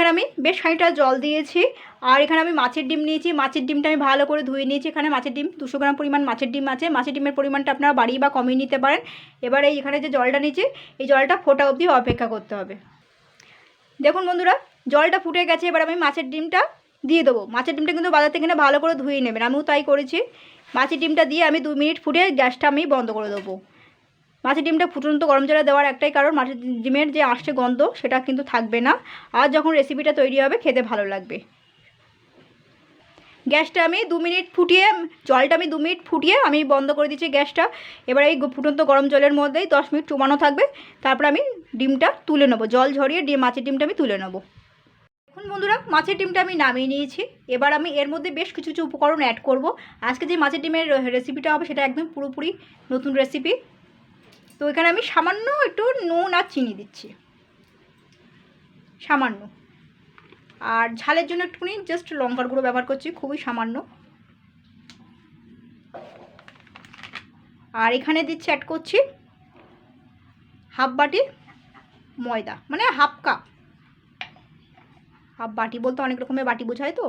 এখানে আমি বেশ খানিকটা জল দিয়েছি। আর এখানে আমি মাছের ডিম নিয়েছি। মাছের ডিমটা আমি ভালো করে ধুয়ে নিয়েছি। এখানে মাছের ডিম দুশো গ্রাম পরিমাণ মাছের ডিম আছে। মাছের ডিমের পরিমাণটা আপনারা বাড়িয়ে বা কমিয়ে নিতে পারেন। এবার এখানে যে জলটা নিয়েছি, এই জলটা ফোটা অবধি অপেক্ষা করতে হবে। দেখুন বন্ধুরা, জলটা ফুটে গেছে। এবার আমি মাছের ডিমটা দিয়ে দেবো। মাছের ডিমটা কিন্তু বাজার থেকে ভালো করে ধুয়ে নেবেন। আমিও তাই করেছি। মাছের ডিমটা দিয়ে আমি দু মিনিট ফুটে গ্যাসটা আমি বন্ধ করে দেবো। মাছের ডিমটা ফুটন্ত গরম জলে দেওয়ার একটাই কারণ, মাছের ডিমের যে আঁশটে গন্ধ সেটা কিন্তু থাকবে না। আর যখন রেসিপিটা তৈরি হবে, খেতে ভালো লাগবে। গ্যাসটা আমি দু মিনিট ফুটিয়ে, জলটা আমি দু মিনিট ফুটিয়ে আমি বন্ধ করে দিচ্ছি গ্যাসটা। এবার এই ফুটন্ত গরম জলের মধ্যেই দশ মিনিট চুমানো থাকবে। তারপর আমি ডিমটা তুলে নেব, জল ঝরিয়ে ডিম, মাছের ডিমটা আমি তুলে নেব। এখন বন্ধুরা, মাছের ডিমটা আমি নামিয়ে নিয়েছি। এবার আমি এর মধ্যে বেশ কিছু কিছু উপকরণ অ্যাড করব। আজকে যে মাছের ডিমের রেসিপিটা হবে, সেটা একদম পুরোপুরি নতুন রেসিপি তো এখানে আমি সামান্য একটু নুন আর চিনি দিচ্ছি। সামান্য। আর ঝালের জন্য একটুখানি জাস্ট লঙ্কার গুঁড়ো ব্যবহার করছি, খুবই সামান্য। আর এখানে দিচ্ছি অ্যাড করছি হাফ বাটি ময়দা মানে হাফ কাপ হাফ বাটি বলতে অনেক রকমের বাটি বোঝায় তো?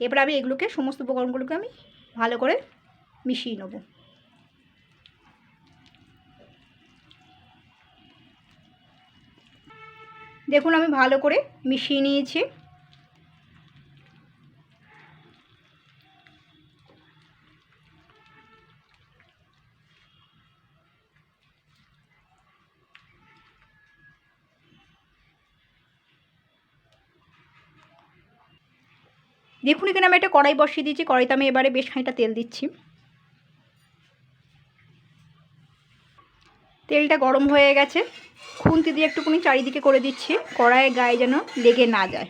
এবার আমি এগুলোকে, সমস্ত উপকরণগুলোকে আমি ভালো করে মিশিয়ে নেব। দেখুন আমি ভালো করে মিশিয়ে নিয়েছি। দেখুন এখানে আমি একটা কড়াই বসিয়ে দিয়েছি, কড়াইতে আমি এবারে বেশ খানিকটা তেল দিচ্ছি। তেলটা গরম হয়ে গেছে। খুন্তি দিয়ে একটুখানি চারিদিকে করে দিচ্ছি কড়াইয়ের গায়ে যেন লেগে না যায়।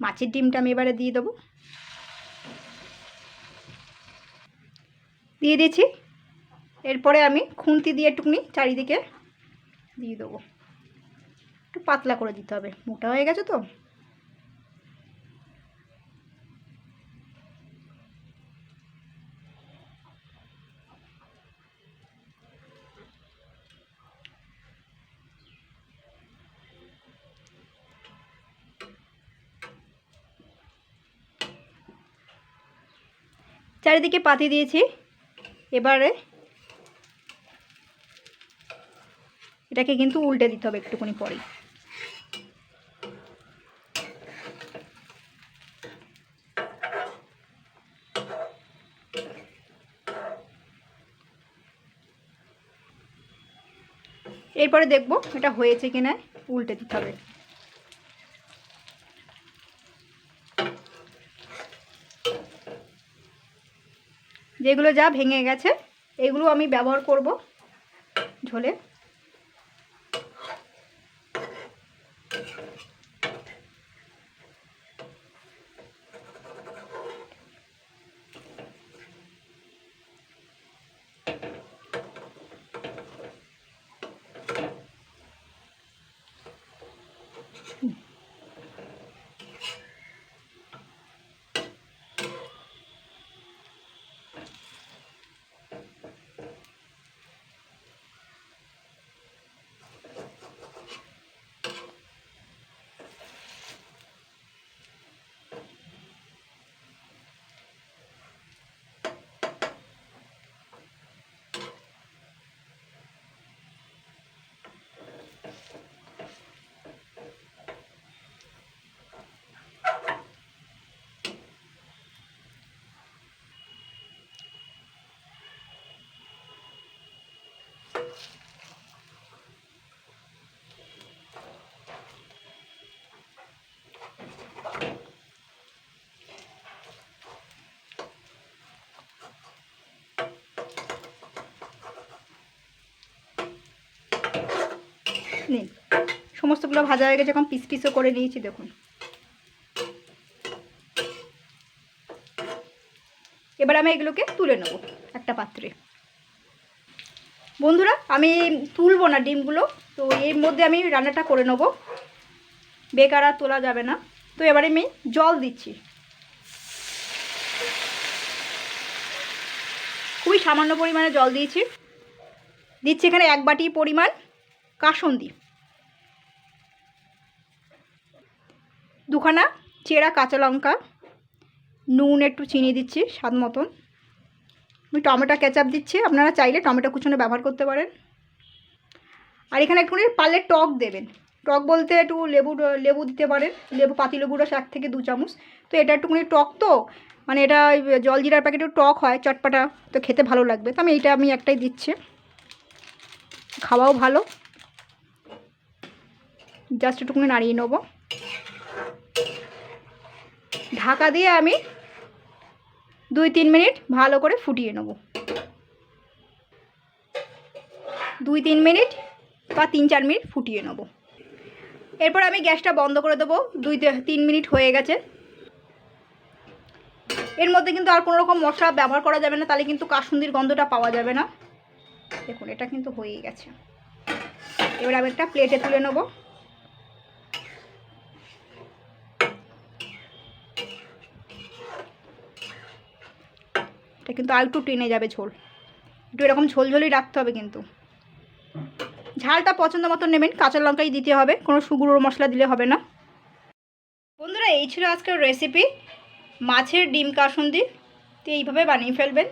মাছের ডিমটা আমি এবারে দিয়ে দেবো। দিয়ে দিয়েছি। এরপরে আমি খুন্তি দিয়ে একটুখানি চারিদিকে দিয়ে দেবো। একটু পাতলা করে দিতে হবে। মোটা হয়ে গেছে তো? চারিদিকে পাতি দিয়েছি। এবারে এটাকে কিন্তু উল্টে দিতে হবে একটুখানি পরেই। এরপরে দেখব এটা হয়েছে কিনা, উল্টে দিতে হবে। যেগুলো যা ভেঙে গেছে এগুলো আমি ব্যবহার করব ঝোলে। নিন সমস্তগুলো ভাজা হয়ে গেছে, এখন পিস পিসও করে নিয়েছি, দেখুন। এবার আমি এগুলোকে তুলে নেব একটা পাত্রে। বন্ধুরা, আমি তুলবো না ডিমগুলো, তো এর মধ্যে আমি রান্নাটা করে নেব। বেকার আর তোলা যাবে না। তো এবারে আমি জল দিচ্ছি। খুবই সামান্য পরিমাণে জল দিয়েছি। দিচ্ছি এখানে এক বাটি পরিমাণ কাসন্দি। দুখানা চেরা কাঁচা লঙ্কা, নুন একটু চিনি দিচ্ছি স্বাদ মতন। আমি টমেটো কেচাপ দিচ্ছি, আপনারা চাইলে টমেটো কুচনে ব্যবহার করতে পারেন। আর এখানে একটুখানি পারলে টক দেবেন। টক বলতে একটু লেবু লেবু দিতে পারেন, লেবু পাতি লেবুর রস এক থেকে দু চামচ। তো এটা একটুখানি টক তো মানে এটা জলজিরার প্যাকেটও টক হয়, চটপাটা তো খেতে ভালো লাগবে। তো আমি এইটা আমি একটাই দিচ্ছি। খাওয়াও ভালো। জাস্ট একটুখানি নাড়িয়ে নেব। ঢাকা দিয়ে আমি দুই তিন মিনিট ভালো করে ফুটিয়ে নেব। দুই তিন মিনিট বা তিন চার মিনিট ফুটিয়ে নেব। এরপর আমি গ্যাসটা বন্ধ করে দেবো। দুই তিন মিনিট হয়ে গেছে। এর মধ্যে কিন্তু আর কোনো রকম মশলা ব্যবহার করা যাবে না, তাহলে কিন্তু কাসুন্দির গন্ধটা পাওয়া যাবে না। দেখুন, এটা কিন্তু হয়েই গেছে। এবার আমি একটা প্লেটে তুলে নেব। এটা কিন্তু আর একটু টেনে যাবে ঝোল। একটু এরকম ঝোলঝোলই রাখতে হবে কিন্তু। ঝালটা পছন্দ মতো নেবেন, কাঁচা লঙ্কাই দিতে হবে, কোনো সুগুড়ো মশলা দিলে হবে না। বন্ধুরা, এই ছিল আজকের রেসিপি মাছের ডিম কাসুন্দি। তো এইভাবে বানিয়ে ফেলবেন।